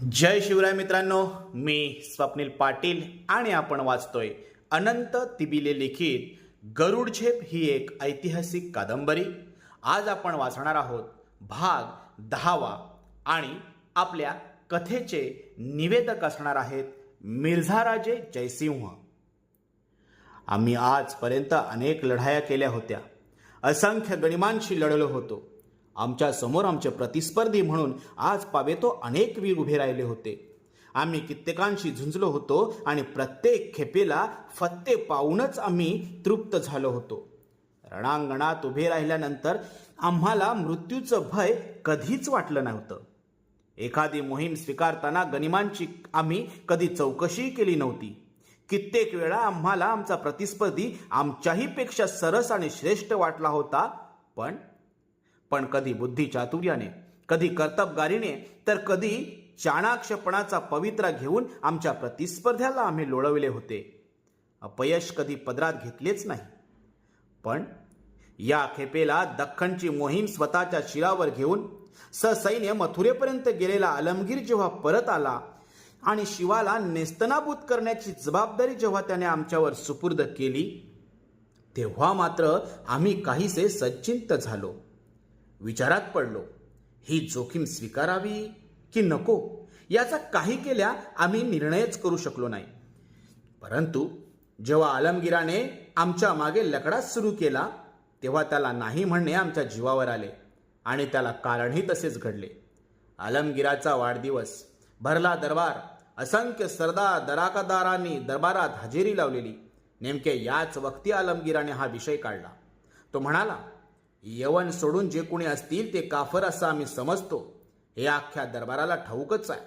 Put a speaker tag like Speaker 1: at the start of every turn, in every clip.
Speaker 1: जय शिवराय मित्रांनो मी स्वप्नील पाटील आणि आपण वाचतोय अनंत तिबिले लिखित गरुड झेप ही एक ऐतिहासिक कादंबरी. आज आपण वाचणार आहोत भाग दहावा आणि आपल्या कथेचे निवेदक असणार आहेत मिर्झाराजे जयसिंह. आम्ही आजपर्यंत अनेक लढाया केल्या होत्या. असंख्य गणिमांशी लढलो होतो. आमच्यासमोर आमचे प्रतिस्पर्धी म्हणून आज पावेतो अनेक वीर उभे राहिले होते. आम्ही कित्येकांशी झुंजलो होतो आणि प्रत्येक खेपेला फत्ते पाहूनच आम्ही तृप्त झालो होतो. रणांगणात उभे राहिल्यानंतर आम्हाला मृत्यूचं भय कधीच वाटलं नव्हतं. एखादी मोहीम स्वीकारताना गनिमांची आम्ही कधी चौकशी केली नव्हती. कित्येक वेळा आम्हाला आमचा प्रतिस्पर्धी आमच्याही पेक्षा सरस आणि श्रेष्ठ वाटला होता पण पण कधी बुद्धी चातुर्याने कधी कर्तबगारीने तर कधी चाणाक्षपणाचा पवित्रा घेऊन आमच्या प्रतिस्पर्ध्याला आम्ही लोळवले होते. अपयश कधी पदरात घेतलेच नाही. पण या खेपेला दख्खनची मोहीम स्वतःच्या शिरावर घेऊन ससैन्य मथुरेपर्यंत गेलेला आलमगीर जेव्हा परत आला आणि शिवाला नेस्तनाबूत करण्याची जबाबदारी जेव्हा त्याने आमच्यावर सुपूर्द केली तेव्हा मात्र आम्ही काहीसे सच्चिंत झालो. विचारात पडलो. ही जोखीम स्वीकारावी की नको? याचा काही केल्या आम्ही निर्णयच करू शकलो नाही. परंतु जेव्हा आलमगिराने आमच्या मागे लकडाच सुरू केला तेव्हा त्याला नाही म्हणणे आमच्या जीवावर आले आणि त्याला कारणही तसेच घडले. आलमगिराचा वाढदिवस भरला दरबार असंख्य सरदार दराकादारांनी दरबारात हजेरी लावलेली. नेमके याच वक्ती आलमगिराने हा विषय काढला. तो म्हणाला यवन सोडून जे कोणी असतील ते काफर असं आम्ही समजतो. हे अख्ख्या दरबाराला ठाऊकच आहे.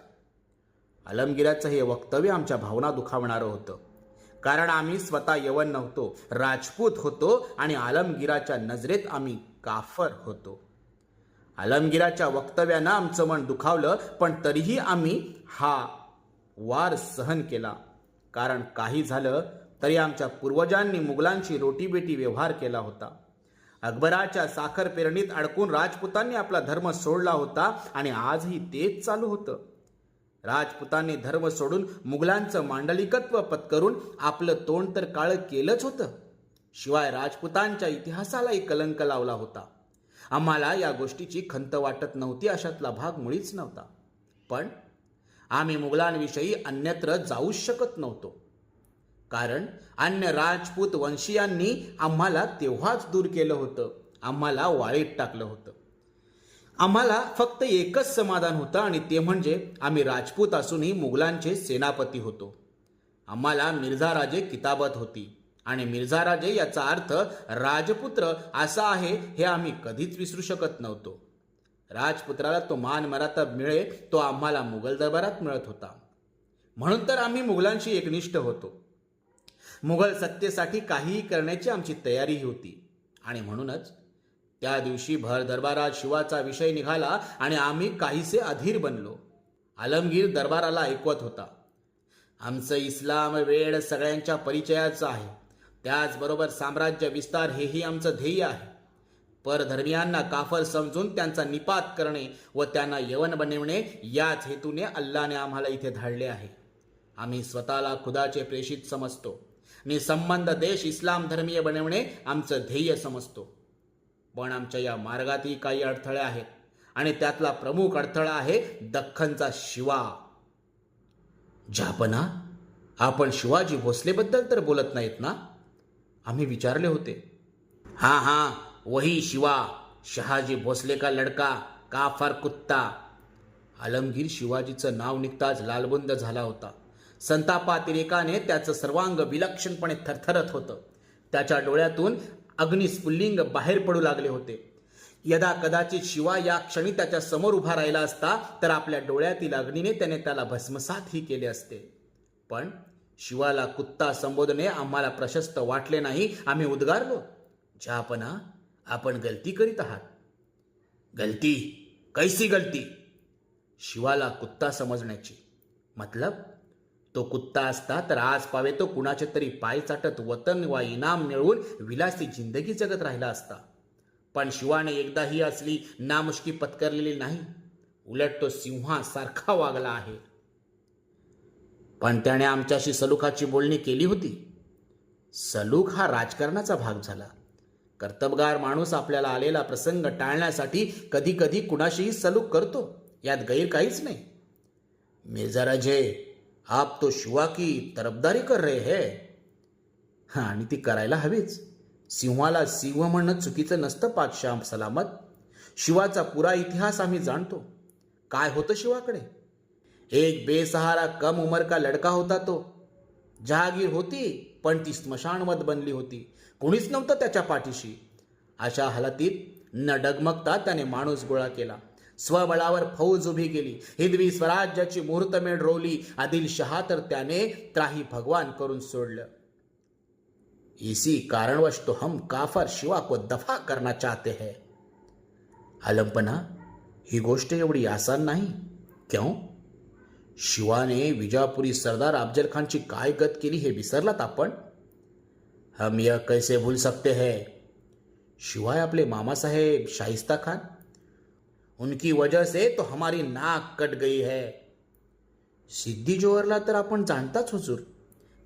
Speaker 1: आलमगिराचं हे वक्तव्य आमच्या भावना दुखावणारं होतं. कारण आम्ही स्वतः यवन नव्हतो राजपूत होतो आणि आलमगिराच्या नजरेत आम्ही काफर होतो. आलमगिराच्या वक्तव्यानं आमचं मन दुखावलं पण तरीही आम्ही हा वार सहन केला. कारण काही झालं तरी आमच्या पूर्वजांनी मुघलांशी रोटीबेटी व्यवहार केला होता. अकबराच्या साखर पेरणीत अडकून राजपुतांनी आपला धर्म सोडला होता आणि आजही तेच चालू होतं. राजपुतांनी धर्म सोडून मुघलांचं मांडलिकत्व पत्करून आपलं तोंड तर काळं केलंच होतं. शिवाय राजपुतांच्या इतिहासालाही कलंक लावला होता. आम्हाला या गोष्टीची खंत वाटत नव्हती अशातला भाग मुळीच नव्हता. पण आम्ही मुघलांविषयी अन्यत्र जाऊच शकत नव्हतो. कारण अन्य राजपूत वंशीयांनी आम्हाला तेव्हाच दूर केलं होतं. आम्हाला वाळीत टाकलं होतं. आम्हाला फक्त एकच समाधान होतं आणि ते म्हणजे आम्ही राजपूत असूनही मुघलांचे सेनापती होतो. आम्हाला मिर्झाराजे किताबत होती आणि मिर्झाराजे याचा अर्थ राजपुत्र असा आहे हे आम्ही कधीच विसरू शकत नव्हतो. राजपुत्राला तो मान मराता मिळे तो आम्हाला मुघल दरबारात मिळत होता. म्हणून तर आम्ही मुघलांशी एकनिष्ठ होतो. मुघल सत्तेसाठी काहीही करण्याची आमची तयारीही होती. आणि म्हणूनच त्या दिवशी भर दरबारात शिवाचा विषय निघाला आणि आम्ही काहीसे अधीर बनलो. आलमगीर दरबाराला ऐकवत होता. आमचं इस्लाम वेळ सगळ्यांच्या परिचयाचं आहे. त्याचबरोबर साम्राज्य विस्तार हेही आमचं ध्येय आहे. परधर्मियांना काफर समजून त्यांचा निपात करणे व त्यांना यवन बनवणे याच हेतूने अल्लाने आम्हाला इथे धाडले आहे. आम्ही स्वतःला खुदाचे प्रेषित समजतो. मी संबंध देश इस्लाम धर्मीय बनवणे आमचं ध्येय समजतो. पण आमच्या या मार्गातही काही अडथळे आहेत आणि त्यातला प्रमुख अडथळा आहे दख्खनचा शिवा. झापना आपण शिवाजी भोसलेबद्दल तर बोलत नाहीत ना? आम्ही विचारले होते. हां हां वही शिवा शहाजी भोसले का लडका काफर कुत्ता. आलमगीर शिवाजीचं नाव निघताच लालबुंद झाला होता. संतापातिरेकाने त्याचं सर्वांग विलक्षणपणे थरथरत होतं. त्याच्या डोळ्यातून अग्निस्फुल्लिंग बाहेर पडू लागले होते. यदा कदाचित शिवा या क्षणी त्याच्यासमोर उभा राहिला असता तर आपल्या डोळ्यातील अग्नीने त्याने त्याला भस्मसातही केले असते. पण शिवाला कुत्ता संबोधणे आम्हाला प्रशस्त वाटले नाही. आम्ही उद्गारलो जहापना आपण गलती करीत आहात. गलती? कैसी गलती? शिवाला कुत्ता समजण्याची. मतलब? तो कुत्ता असता तर आज पावे तो कुणाचे तरी पाय चाटत वतन वा इनाम मिळवून विलासी जिंदगी जगत राहिला असता. पण शिवाने एकदाही असली नामुष्की पत्करलेली नाही. उलट तो सिंहासारखा वागला आहे. पण त्याने आमच्याशी सलुखाची बोलणी केली होती. सलूक हा राजकारणाचा भाग झाला. कर्तबगार माणूस आपल्याला आलेला प्रसंग टाळण्यासाठी कधी कधी कुणाशीही सलूक करतो. यात गैर काहीच नाही मिर्जा राजे आप तो शिवा की तरफदारी कर रहे है। हां आणि ती करायला हवीच. सिंहाला सिंह म्हणणं चुकीचं नसतं पाचशाह सलामत. शिवाचा पुरा इतिहास आम्ही जाणतो. काय होतं शिवाकडे? एक बेसहारा कम उमर का लडका होता तो. जहागीर होती पण ती स्मशानवत बनली होती. कोणीच नव्हतं त्याच्या पाठीशी. अशा हालातीत न डगमगता त्याने माणूस गोळा केला. स्वबळावर फौज उभी केली. हिंदवी स्वराज्याची मुहूर्तमेढ रोवली. आदिल शहा तर त्याने त्राही भगवान करून सोडलं. इसी कारणवश तो हम काफर शिवा को दफा करना चाहते हैं. आलंपना ही गोष्ट एवढी आसान नाही. क्यों? शिवाने विजापुरी सरदार अफजल खानची काय गत केली हे विसरलात आपण? हम यह कैसे भूल सकते हैं? शिवाय आपले मामासाहेब शाहिस्ता खान? उनकी वजह से तो हमारी नाक कट गई है। सिद्धी जोहरला तर आपण जाणताच हुजूर।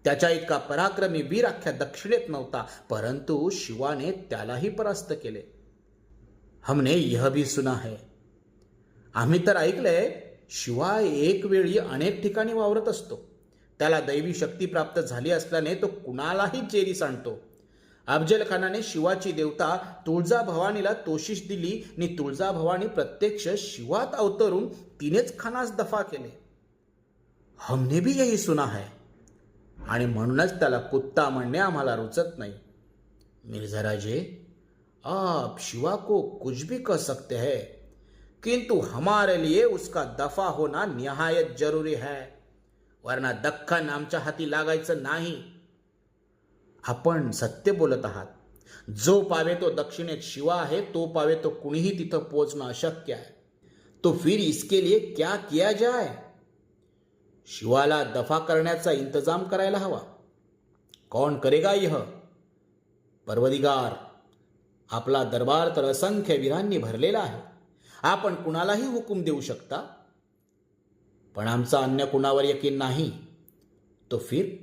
Speaker 1: त्याच्या इतका पराक्रमी वीर अख्ख्या दक्षिणेत नव्हता परंतु शिवाने त्यालाही परास्त केले। हमने यह भी सुना है। आम्ही तर ऐकलंय शिवा एक वेळी अनेक ठिकाणी वावरत असतो। त्याला दैवी शक्ती प्राप्त झाली असल्याने तो कुणालाही चेरी सांडतो अफजलखानाने शिवाची देवता तुळजा भवानीला तोशिश दिली आणि तुळजा भवानी प्रत्यक्ष शिवात अवतरून तिनेच खानास दफा केले. हमने भी यही सुना है. आणि म्हणूनच त्याला कुत्ता म्हणणे आम्हाला रुचत नाही. मिर्जा राजे आप शिवा को कुछ भी कह सकते हैं किंतु हमारे लिए उसका दफा होना निहायत जरूरी है वरना दख्खन आमच्या हाती लागायचं नाही. आपण सत्य बोलत आहात. जो पावे तो दक्षिणेत शिवा आहे तो पावे तो कुणीही तिथं पोचणं अशक्य आहे. तो फिर इसके लिए क्या किया जाय? शिवाला दफा करण्याचा इंतजाम करायला हवा. कौन करेगा यह? पर्वदिगार आपला दरबार तर असंख्य वीरांनी भरलेला आहे. आपण कुणालाही हुकूम देऊ शकता? पण आमचा अन्य कुणावर यकीन नाही. तो फिर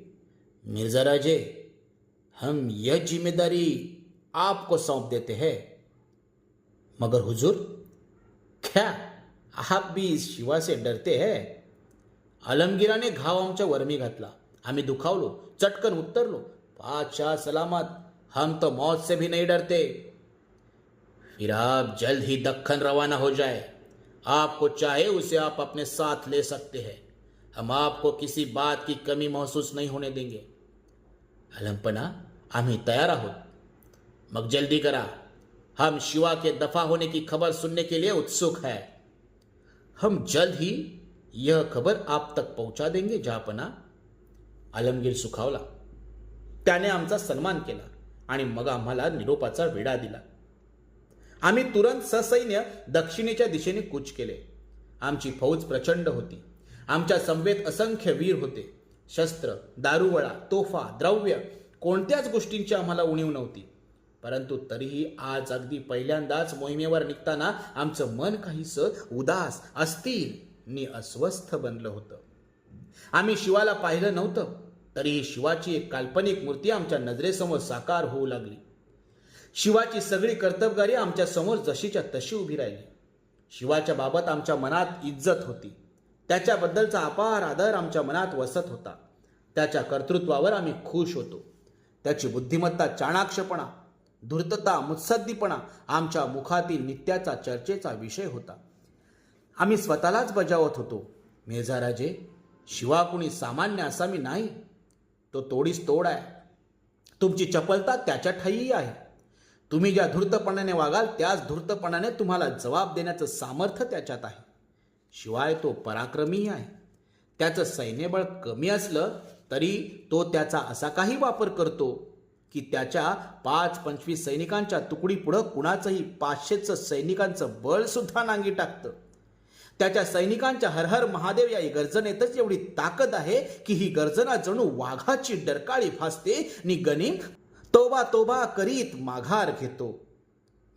Speaker 1: मिर्जा राजे हम यह ज़िम्मेदारी आपको सौंप देते हैं। मगर हुजूर, क्या आप भी इस शिवा से डरते हैं? आलमगिराने घाव आमच्या वर्मी घातला। आम्ही दुखावलो चटकन उत्तरलो पादशाह सलामत, हम तो मौत से भी नहीं डरते। फिर आप जल्द ही दक्खन रवाना हो जाए। आपको चाहे उसे आप अपने साथ ले सकते हैं। हम आपको किसी बात की कमी महसूस नहीं होने देंगे। अलमपना आम्ही तैयार आहोत. मग जल्दी करा. हम शिवा के दफा होने की खबर सुनने के लिए उत्सुक है. हम जल्द ही यह खबर आप तक पहुंचा देंगे जहापना आलमगीर सुखावला. त्याने आमचा सन्मान केला आणि मग आम्हाला निरोपाचा विडा दिला. आम्ही तुरंत ससैन्य दक्षिणेच्या दिशेने कूच केले. आमची फौज प्रचंड होती. आमच्या समवेत असंख्य वीर होते. शस्त्र दारुवळा तोफा द्रव्य कोणत्याच गोष्टींची आम्हाला उणीव नव्हती. परंतु तरीही आज अगदी पहिल्यांदाच मोहिमेवर निघताना आमचं मन काहीसं उदास अस्थिर नि अस्वस्थ बनलं होतं. आम्ही शिवाला पाहिलं नव्हतं तरीही शिवाची एक काल्पनिक मूर्ती आमच्या नजरेसमोर साकार होऊ लागली. शिवाची सगळी कर्तबगारी आमच्यासमोर जशीच्या तशी उभी राहिली. शिवाच्या बाबत आमच्या मनात इज्जत होती. त्याच्याबद्दलचा अपार आदर आमच्या मनात वसत होता. त्याच्या कर्तृत्वावर आम्ही खुश होतो. त्याची बुद्धिमत्ता चाणाक्षपणा धूर्तता मुत्सद्दीपणा आमच्या मुखातील नित्याचा चर्चेचा विषय होता. आम्ही स्वतःलाच बजावत होतो. मेझाराजे शिवा कुणी सामान्य असा मी नाही. तो तोडीस तोड आहे. तुमची चपलता त्याच्या ठाईही आहे. तुम्ही ज्या धूर्तपणाने वागाल त्याच धूर्तपणाने तुम्हाला जबाब देण्याचं सामर्थ्य त्याच्यात आहे. शिवाय तो पराक्रमी आहे. त्याचं सैन्यबळ कमी असलं तरी तो त्याचा असा काही वापर करतो की त्याच्या पाच पंचवीस सैनिकांच्या तुकडी पुढं कुणाचंही पाचशेचं सैनिकांचं बळसुद्धा नांगी टाकतं. त्याच्या सैनिकांच्या हर हर महादेव या गर्जनेतच एवढी ताकद आहे की ही गर्जना जणू वाघाची डरकाळी भासते नि गनिम तोबा तोबा करीत माघार घेतो.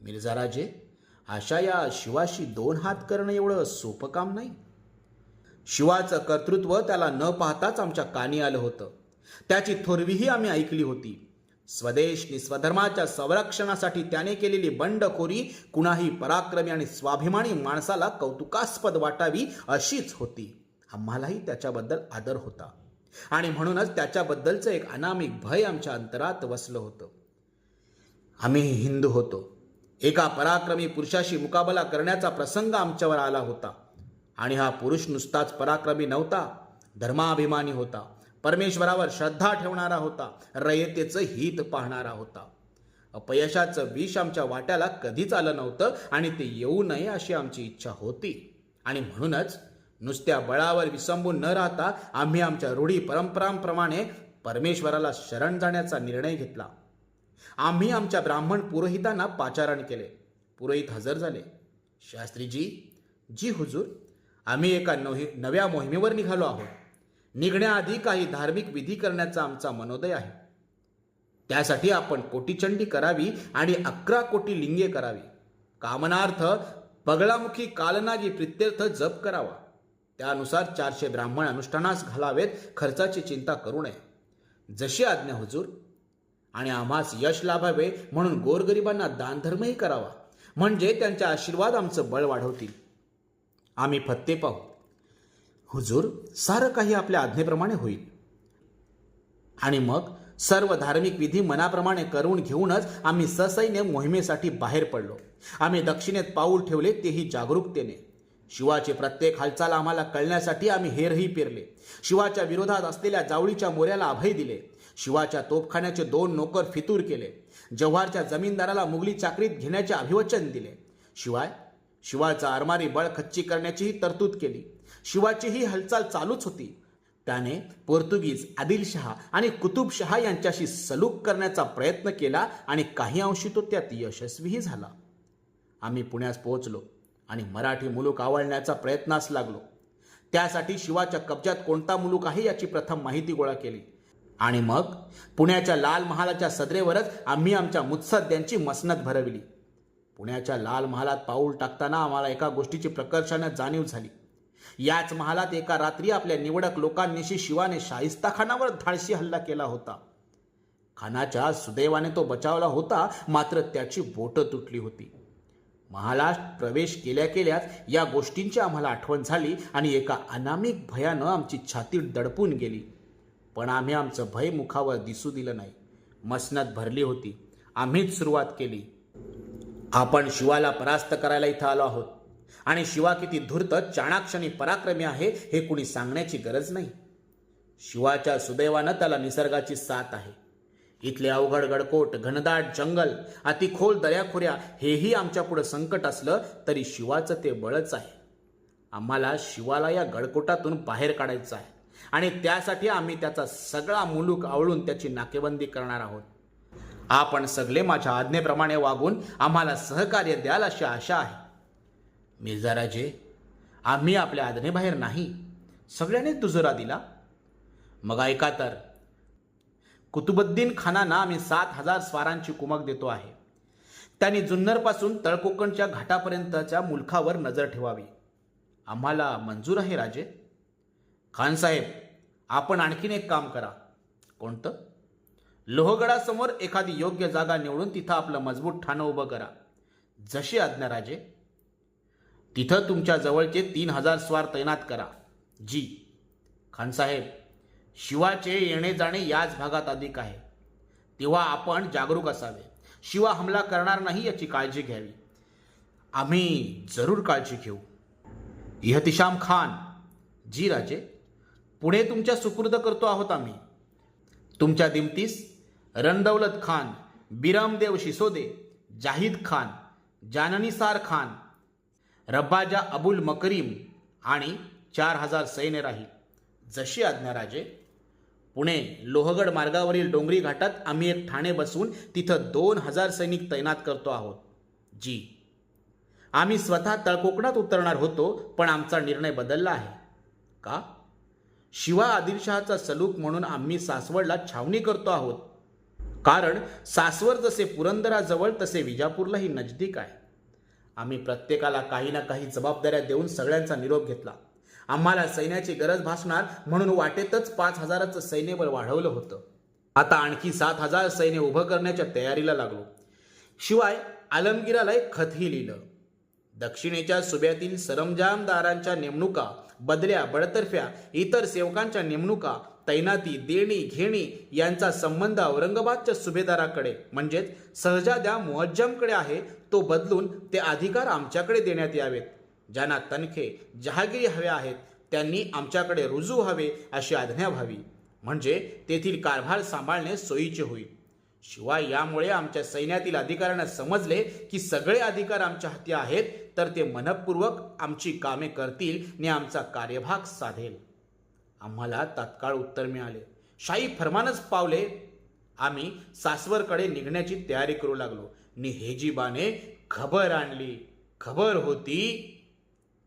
Speaker 1: मिर्झा राजे अशा या शिवाशी दोन हात करणं एवढं सोपं काम नाही. शिवाचं कर्तृत्व त्याला न पाहताच आमच्या कानी आलं होतं. त्याची थोरवीही आम्ही ऐकली होती. स्वदेशनी स्वधर्माच्या संरक्षणासाठी त्याने केलेली बंडखोरी कुणाही पराक्रमी आणि स्वाभिमानी माणसाला कौतुकास्पद वाटावी अशीच होती. आम्हालाही त्याच्याबद्दल आदर होता. आणि म्हणूनच त्याच्याबद्दलचं एक अनामिक भय आमच्या अंतरात वसलं होतं. आम्ही हिंदू होतो. एका पराक्रमी पुरुषाशी मुकाबला करण्याचा प्रसंग आमच्यावर आला होता. आणि हा पुरुष नुसताच पराक्रमी नव्हता धर्माभिमानी होता. परमेश्वरावर श्रद्धा ठेवणारा होता रयतेचं हित पाहणारा होता. अपयशाचं विष आमच्या वाट्याला कधीच आलं नव्हतं आणि ते येऊ नये अशी आमची इच्छा होती. आणि म्हणूनच नुसत्या बळावर विसंबून न राहता आम्ही आमच्या रूढी परंपरांप्रमाणे परमेश्वराला शरण जाण्याचा निर्णय घेतला. आम्ही आमच्या ब्राह्मण पुरोहितांना पाचारण केले. पुरोहित हजर झाले. शास्त्रीजी जी हुजूर आम्ही एका नवही नव्या मोहिमेवर निघालो आहोत. निघण्याआधी काही धार्मिक विधी करण्याचा आमचा मनोदय आहे. त्यासाठी आपण कोटीचंडी करावी आणि अकरा कोटी लिंगे करावी. कामनार्थ बगळामुखी कालनागी प्रित्यर्थ जप करावा. त्यानुसार चारशे ब्राह्मण अनुष्ठानास घालावेत खर्चाची चिंता करू नये. जशी आज्ञा हुजूर आणि आम्हास यश लाभावे म्हणून गोरगरिबांना दानधर्मही करावा. म्हणजे त्यांच्या आशीर्वाद आमचं बळ वाढवतील. आम्ही फत्ते पाहू. हुजूर सारं काही आपल्या आज्ञेप्रमाणे होईल. आणि मग सर्व धार्मिक विधी मनाप्रमाणे करून घेऊनच आम्ही ससैन्य मोहिमेसाठी बाहेर पडलो. आम्ही दक्षिणेत पाऊल ठेवले तेही जागरूकतेने. शिवाची प्रत्येक हालचाल आम्हाला कळण्यासाठी आम्ही हेरही पेरले. शिवाच्या विरोधात असलेल्या जावळीच्या मोऱ्याला अभय दिले. शिवाच्या तोफखान्याचे दोन नोकर फितूर केले. जव्हारच्या जमीनदाराला मुघली चाकरीत घेण्याचे अभिवचन दिले. शिवाय शिवाचा आरमारी बळ खच्ची करण्याचीही तरतूद केली. शिवाची ही हालचाल चालूच होती. त्याने पोर्तुगीज आदिलशहा आणि कुतुबशहा यांच्याशी सलूक करण्याचा प्रयत्न केला आणि काही अंशी तो त्यात यशस्वीही झाला. आम्ही पुण्यास पोहोचलो आणि मराठी मुलूक आवळण्याचा प्रयत्नास लागलो. त्यासाठी शिवाच्या कब्जात कोणता मुलूक आहे याची प्रथम माहिती गोळा केली. आणि मग पुण्याच्या लाल महालाच्या सदरेवरच आम्ही आमच्या मुत्सद्यांची मसनत भरविली. पुण्याच्या लाल महालात पाऊल टाकताना आम्हाला एका गोष्टीची प्रकर्षानं जाणीव झाली. याच महालात एका रात्री आपल्या निवडक लोकांनीशी शिवाने शाहिस्ता खानावर धाडशी हल्ला केला होता. खानाच्या सुदैवाने तो बचावला होता मात्र त्याची बोटं तुटली होती. महालात प्रवेश केल्या केल्याच या गोष्टींची आम्हाला आठवण झाली आणि एका अनामिक भयानं आमची छाती दडपून गेली. पण आम्ही आमचं भय मुखावर दिसू दिलं नाही. मसनत भरली होती. आम्हीच सुरुवात केली. आपण शिवाला परास्त करायला इथं आलो आहोत. आणि शिवा किती धूर्त चाणाक्ष आणि पराक्रमी आहे हे कुणी सांगण्याची गरज नाही. शिवाच्या सुदैवानं त्याला निसर्गाची साथ आहे. इथले अवघड गडकोट घनदाट जंगल अतिखोल दर्याखोऱ्या हेही आमच्या पुढे संकट असलं तरी शिवाचं ते बळच आहे. आम्हाला शिवाला या गडकोटातून बाहेर काढायचं आहे. आणि त्यासाठी आम्ही त्याचा सगळा मुलूक आवळून त्याची नाकेबंदी करणार आहोत. आपण सगळे माझ्या आज्ञेप्रमाणे वागून आम्हाला सहकार्य द्याल अशी आशा आहे. मिर्झाराजे आम्ही आपल्या आज्ञेबाहेर नाही. सगळ्यांनी दुजोरा दिला. मग ऐका तर कुतुबुद्दीन खानांना आम्ही सात हजार स्वारांची कुमक देतो आहे. त्यांनी जुन्नरपासून तळकोकणच्या घाटापर्यंतच्या मुलखावर नजर ठेवावी. आम्हाला मंजूर आहे राजे. खानसाहेब आपण आणखीन एक काम करा. कोणतं? लोहगडासमोर एखादी योग्य जागा निवडून तिथं आपलं मजबूत ठाणं उभं करा. जशी आज्ञा राजे तिथं तुमच्या जवळचे तीन हजार स्वार तैनात करा. जी. खानसाहेब शिवाचे येणे जाणे याच भागात अधिक आहे. तेव्हा आपण जागरूक असावे. शिवा हमला करणार नाही याची काळजी घ्यावी. आम्ही जरूर काळजी घेऊ. इहतिशाम खान. जी राजे पुढे तुमच्या सुपूर्द करतो आहोत आम्ही. तुमच्या दिमतीस रणदौलत खान बिरामदेव शिसोदे जाहिद खान जाननीसार खान रब्बाजा अबुल मकरीम आणि चार हजार सैन्य राहील जशी आज्ञा राजे पुणे लोहगड मार्गावरील डोंगरी घाटात आम्ही एक ठाणे बसवून तिथं दोन हजार सैनिक तैनात करतो आहोत. जी. आम्ही स्वतः तळकोकणात उतरणार होतो पण आमचा निर्णय बदलला आहे. का? शिवा आदिलशहाचा सलूक म्हणून आम्ही सासवडला छावणी करतो आहोत. कारण सासवड जसे पुरंदराजवळ तसे विजापूरलाही नजदीक आहे. आम्ही प्रत्येकाला काही ना काही जबाबदाऱ्या देऊन सगळ्यांचा निरोप घेतला. आम्हाला सैन्याची गरज भासणार म्हणून वाटेतच पाच हजाराचं सैन्यबळ वाढवलं होतं. आता आणखी सात हजार सैन्य उभं करण्याच्या तयारीला लागलो. शिवाय आलमगिराला एक खतही लिहिलं. दक्षिणेच्या सुब्यातील सरंजामदारांच्या नेमणुका बदल्या बडतर्फ्या इतर सेवकांच्या नेमणुका तैनाती देणी घेणी यांचा संबंध औरंगाबादच्या सुभेदाराकडे म्हणजेच सहजाद्या मुअज्जमकडे आहे तो बदलून ते अधिकार आमच्याकडे देण्यात यावेत. ज्यांना तनखे जहागिरी हव्या आहेत त्यांनी आमच्याकडे रुजू व्हावे अशी आज्ञा व्हावी. म्हणजे तेथील कारभार सांभाळणे सोयीचे होईल. शिवाय यामुळे आमच्या सैन्यातील अधिकाऱ्यांना समजले की सगळे अधिकार आमच्या हाती आहेत तर ते मनपूर्वक आमची कामे करतील आणि आमचा कार्यभाग साधेल. आम्हाला तात्काळ उत्तर मिळाले. शाही फरमानच पावले. आम्ही सासवरकडे निघण्याची तयारी करू लागलो. नि हेजीबाने खबर आणली. खबर होती